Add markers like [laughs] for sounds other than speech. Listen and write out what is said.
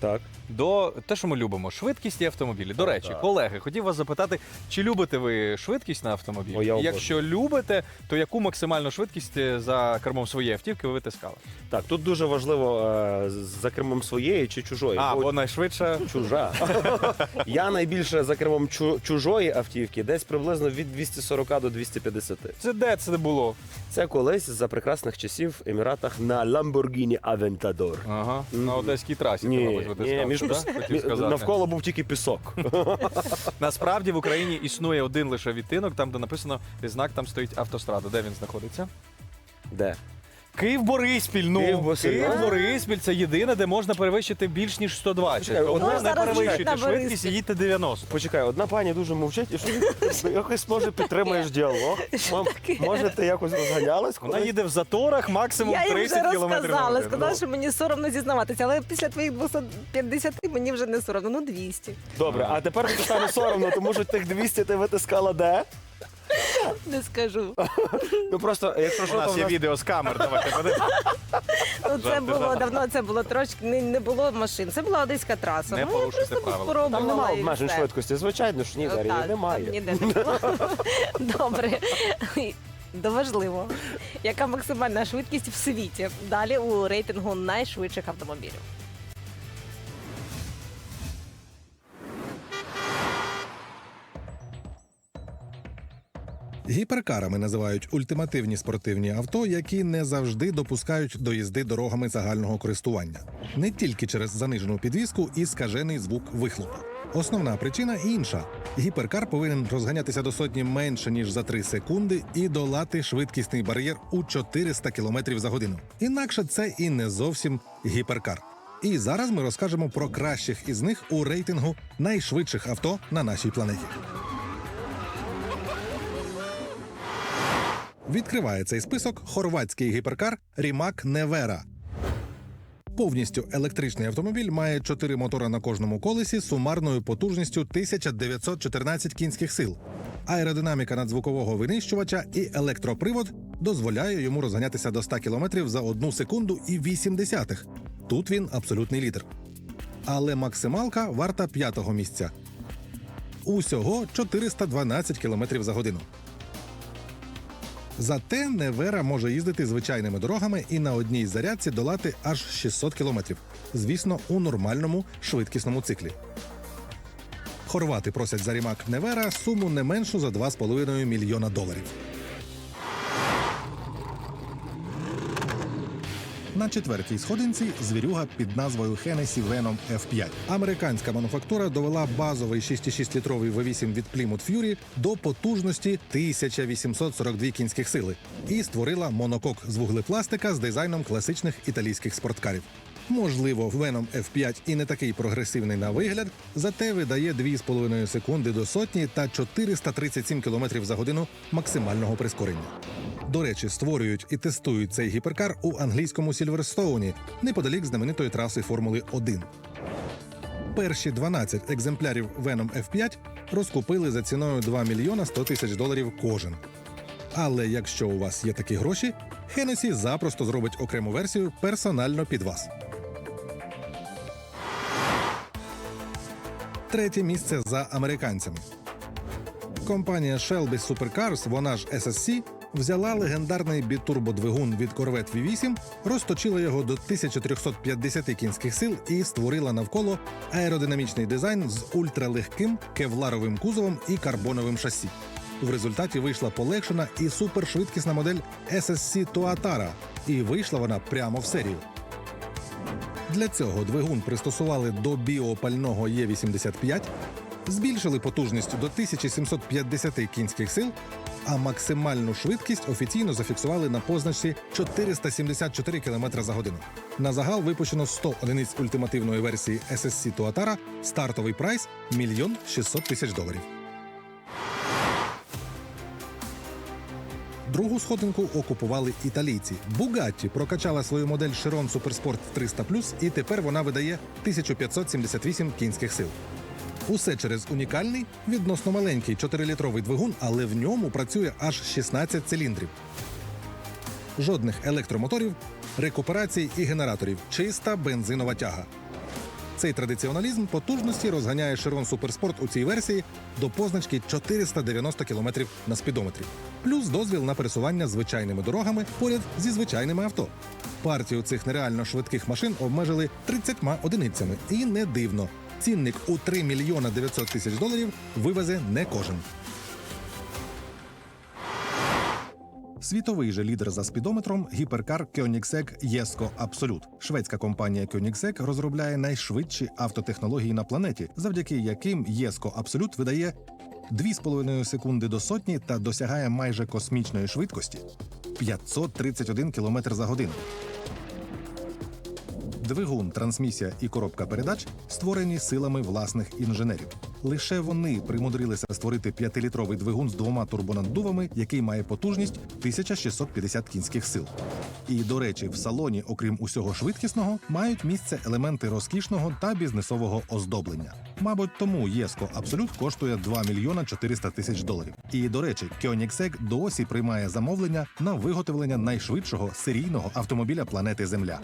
Так. до те, що ми любимо, швидкість і автомобілі. До речі, так. колеги, хотів вас запитати, чи любите ви швидкість на автомобілі? О, я І. Якщо любите, то яку максимальну швидкість е, за кермом своєї автівки ви витискали? Так, тут дуже важливо е, за кермом своєї чи чужої. А, Бо бо найшвидше. чужа. [laughs] Я найбільше за кермом чу- чужої автівки, десь приблизно від 240 до 250. Це де це було? Це колись за прекрасних часів в Еміратах на Lamborghini Aventador. Ага, на одеській трасі. Ні, мабуть, ні, між да? Хотів сказати. навколо був тільки пісок. [laughs] Насправді в Україні існує один лише відтинок, там де написано знак, там стоїть автострада. Де він знаходиться? Де? Київ Бориспіль. Ну Київ-Бориспіль. Київ. Бориспіль це єдине, де можна перевищити більш ніж 120. Чекай, одна- не зараз перевищуйте на швидкість і Бориспіль. їдьте 90. Почекай, одна пані дуже мовчить, і що ти якось може підтримаєш діалог. Може, ти якось розганялась? Вона їде в заторах максимум Я їм 30 вже км розказала, сказала, що мені соромно зізнаватися, але після твоїх 250 мені вже не соромно, ну 200. Добре, а тепер тобі стане соромно, тому що тих 200 ти витискала де? [laughs] Не скажу. Ну просто, якщо У що, то нас є нас... відео з камер, давайте подивимося. Ну, це Жарти, було жарти. давно, це було трошки, не, не було машин. Це була одеська траса. Не ну, я порушуйте просто правила. спробувала. Там немає і обмежень все. швидкості. Звичайно ж, ні, Ну, Дар'я, так, там немає. Ніде не було. [laughs] Добре. До важливо. Яка максимальна швидкість в світі? Далі у рейтингу найшвидших автомобілів. Гіперкарами називають ультимативні спортивні авто, які не завжди допускають до їзди дорогами загального користування, не тільки через занижену підвіску і скажений звук вихлопу. Основна причина інша: гіперкар повинен розганятися до сотні менше ніж за 3 секунди і долати швидкісний бар'єр у 400 км за годину. Інакше це і не зовсім гіперкар. І зараз ми розкажемо про кращих із них у рейтингу найшвидших авто на нашій планеті. Відкриває цей список хорватський гіперкар Рімак Невера. Повністю електричний автомобіль має 4 мотора на кожному колесі сумарною потужністю 1914 кінських сил. Аеродинаміка надзвукового винищувача і електропривод дозволяє йому розганятися до 100 км за 1 секунду і 8 десятих. Тут він абсолютний лідер. Але максималка варта п'ятого місця. Усього 412 км за годину. Зате Невера може їздити звичайними дорогами і на одній зарядці долати аж 600 кілометрів. Звісно, у нормальному швидкісному циклі. Хорвати просять за рімак Невера суму не меншу за 2,5 мільйона доларів. На четвертій сходинці звірюга під назвою Хенесі Веном F5. Американська мануфактура довела базовий 6,6-літровий V8 від Plymouth Fury до потужності 1842 кінських сили і створила монокок з вуглепластика з дизайном класичних італійських спорткарів. Можливо, Venom F5 і не такий прогресивний на вигляд, зате видає 2,5 секунди до сотні та 437 км за годину максимального прискорення. До речі, створюють і тестують цей гіперкар у англійському Сільверстоуні, неподалік знаменитої траси Формули 1. Перші 12 екземплярів Venom F5 розкупили за ціною 2 мільйона 100 тисяч доларів кожен. Але якщо у вас є такі гроші, Hennessy запросто зробить окрему версію персонально під вас. Третє місце за американцями. Компанія Shelby Supercars, вона ж SSC, взяла легендарний бітурбодвигун від Corvette V8, розточила його до 1350 кінських сил і створила навколо аеродинамічний дизайн з ультралегким кевларовим кузовом і карбоновим шасі. В результаті вийшла полегшена і супершвидкісна модель SSC Tuatara, і вийшла вона прямо в серію. Для цього двигун пристосували до біопального Є85, збільшили потужність до 1750 кінських сил, а максимальну швидкість офіційно зафіксували на позначці 474 км за годину. На загал випущено 100 одиниць ультимативної версії SSC Tuatara, стартовий прайс – мільйон 600 тисяч доларів. Другу сходинку окупували італійці. Бугатті прокачала свою модель Chiron Supersport 300 і тепер вона видає 1578 кінських сил. Усе через унікальний, відносно маленький 4-літровий двигун, але в ньому працює аж 16 циліндрів. Жодних електромоторів, рекуперацій і генераторів. Чиста бензинова тяга. Цей традиціоналізм потужності розганяє Широн Суперспорт у цій версії до позначки 490 км на спідометрі, плюс дозвіл на пересування звичайними дорогами поряд зі звичайними авто. Партію цих нереально швидких машин обмежили 30 одиницями, і не дивно. Цінник у 3 мільйона 900 тисяч доларів вивезе не кожен. Світовий же лідер за спідометром гіперкар Koenigsegg Jesko Absolut. Шведська компанія Koenigsegg розробляє найшвидші автотехнології на планеті, завдяки яким Jesko Absolut видає 2,5 секунди до сотні та досягає майже космічної швидкості 531 км за годину. Двигун, трансмісія і коробка передач створені силами власних інженерів. Лише вони примудрилися створити 5-літровий двигун з двома турбонаддувами, який має потужність 1650 кінських сил. І до речі, в салоні, окрім усього швидкісного, мають місце елементи розкішного та бізнесового оздоблення. Мабуть, тому єско Абсолют коштує 2 мільйона 400 тисяч доларів. І до речі, Koenigsegg досі приймає замовлення на виготовлення найшвидшого серійного автомобіля планети Земля.